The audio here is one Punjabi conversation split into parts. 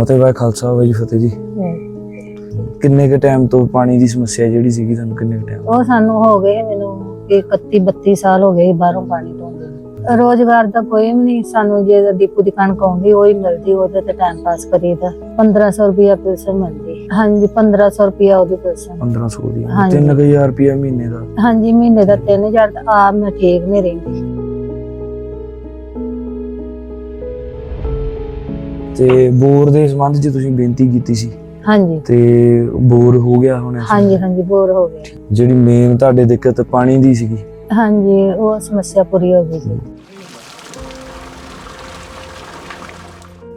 ਮਤੇ ਵਾਹਿ ਖਾਲਸਾ ਵਾਹਿ ਜੀ ਫਤਿਹ ਜੀ। ਕਿੰਨੇ ਕ ਟਾਈਮ ਤੋਂ ਪਾਣੀ ਦੀ ਸਮੱਸਿਆ ਜਿਹੜੀ ਸੀਗੀ ਤੁਹਾਨੂੰ ਕਿੰਨੇ ਕ ਟਾਈਮ ਉਹ ਸਾਨੂੰ ਹੋ ਗਏ ਮੈਨੂੰ 31 32 ਸਾਲ ਹੋ ਗਏ ਬਾਹਰੋਂ ਪਾਣੀ ਢੋਂਦੇ। ਰੋਜ਼ਗਾਰ ਦਾ ਕੋਈ ਵੀ ਨਹੀਂ ਸਾਨੂੰ ਜੇ ਡਿਪੂ ਦੀ ਕਣਕ ਆਉਂਦੀ ਉਹ ਹੀ ਮਿਲਦੀ ਉਹਦੇ ਤੇ ਟਾਈਮ ਪਾਸ ਕਰੀਦਾ 1500 ਰੁਪਿਆ ਪੈਨਸ਼ਨ ਮਿਲਦੀ। ਹਾਂਜੀ 1500 ਰੁਪਿਆ ਉਹਦੀ ਪੈਨਸ਼ਨ 1500 ਦੀ। ਹਾਂਜੀ। 3000 ਰੁਪਇਆ ਮਹੀਨੇ ਦਾ। ਹਾਂਜੀ ਮਹੀਨੇ ਦਾ 3000 ਤਾਂ ਆਪ ਮੈਂ ਠੀਕ ਨਹੀਂ ਰਹਿੰਦੀ। ਤੇ ਬੋਰ ਦੇ ਸੰਬੰਧ 'ਚ ਤੁਸੀਂ ਬੇਨਤੀ ਕੀਤੀ ਸੀ। ਹਾਂਜੀ। ਤੇ ਬੋਰ ਹੋ ਗਿਆ ਹੁਣ ਇਸ ਹਾਂਜੀ ਹਾਂਜੀ ਬੋਰ ਹੋ ਗਏ ਜਿਹੜੀ ਮੇਨ ਤੁਹਾਡੇ ਦਿੱਕਤ ਪਾਣੀ ਦੀ ਸੀਗੀ। ਹਾਂਜੀ ਉਹ ਸਮੱਸਿਆ ਪੂਰੀ ਹੋ ਗਈ ਜੀ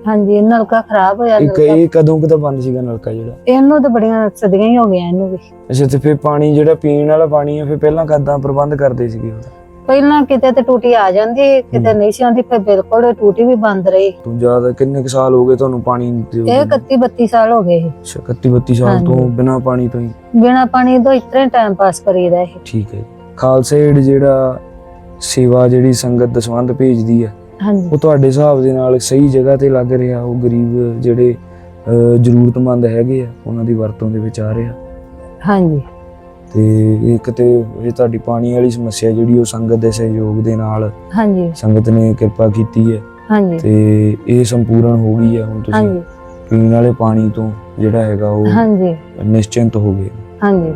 ਹਾਂਜੀ ਨਲਕਾ ਖਰਾਬ ਹੋਇਆ ਇੱਕ ਨਲਕਾ। ਇਹ ਕਦੋਂ ਕਦਾ ਬੰਦ ਸੀਗਾ ਨਲਕਾ ਜਿਹੜਾ? ਇਹਨੂੰ ਤਾਂ ਬੜੀਆਂ ਸਦੀਆਂ ਹੀ ਹੋ ਗਈਆਂ ਇਹਨੂੰ ਵੀ। ਅੱਛਾ ਤੇ ਫਿਰ ਪਾਣੀ ਜਿਹੜਾ ਪੀਣ ਵਾਲਾ ਪਾਣੀ ਹੈ ਫਿਰ ਪਹਿਲਾਂ ਕਦਾਂ ਪ੍ਰਬੰਧ ਕਰਦੇ ਸੀਗੇ ਉਹਦਾ ਪਹਿਲਾਂ ਕਿਤੇ ਤੇ ਟੂਟੀ ਆ ਜਾਂਦੀ ਕਿਤੇ ਨਹੀਂ ਸੀ ਆਉਂਦੀ ਫਿਰ ਬਿਲਕੁਲ ਟੂਟੀ ਵੀ ਬੰਦ ਰਹੀ। ਤੂੰ ਜ਼ਿਆਦਾ ਕਿੰਨੇ ਕੁ ਸਾਲ ਹੋ ਗਏ ਤੁਹਾਨੂੰ ਪਾਣੀ ਦੇ ਇਹ 31 32 ਸਾਲ ਹੋ ਗਏ ਅੱਛਾ, 31 32 ਸਾਲ। ਤੋਂ ਬਿਨਾ ਪਾਣੀ ਤੋਂ ਹੀ? ਬਿਨਾ ਪਾਣੀ ਤੋਂ ਇਤਨੇ ਟਾਈਮ ਪਾਸ ਕਰੀਦਾ ਇਹ। ਠੀਕ ਹੈ। ਖਾਲਸਾ ਏਡ ਜਿਹੜਾ ਸੇਵਾ ਜਿਹੜੀ ਸੰਗਤ ਦਸਵੰਦ ਭੇਜਦੀ ਹੈ ਉਹ ਤੁਹਾਡੇ ਹਿਸਾਬ ਦੇ ਨਾਲ ਸਹੀ ਜਗ੍ਹਾ ਤੇ ਲੱਗ ਰਿਹਾ ਉਹ ਗਰੀਬ ਜਿਹੜੇ ਜ਼ਰੂਰਤਮੰਦ ਹੈਗੇ ਆ ਉਹਨਾਂ ਦੀ ਵਰਤੋਂ ਦੇ ਵਿੱਚ ਆ ਰਿਹਾ? ਹਾਂਜੀ। ਤੇ ਇੱਕ ਤੇ ਇਹ ਤੁਹਾਡੀ ਪਾਣੀ ਵਾਲੀ ਸਮੱਸਿਆ ਜਿਹੜੀ ਉਹ ਸੰਗਤ ਦੇ ਸਹਿਯੋਗ ਦੇ ਨਾਲ ਹਾਂਜੀ। ਸੰਗਤ ਨੇ ਕਿਰਪਾ ਕੀਤੀ ਹੈ। ਹਾਂਜੀ। ਤੇ ਇਹ ਸੰਪੂਰਨ ਹੋ ਗਈ ਹੈ ਹੁਣ ਤੁਸੀਂ ਹਾਂਜੀ। ਪੀਣ ਵਾਲੇ ਪਾਣੀ ਤੋਂ ਜਿਹੜਾ ਹੈਗਾ ਉਹ ਹਾਂਜੀ। ਨਿਸ਼ਚਿੰਤ ਹੋ ਗਏ। ਹਾਂਜੀ।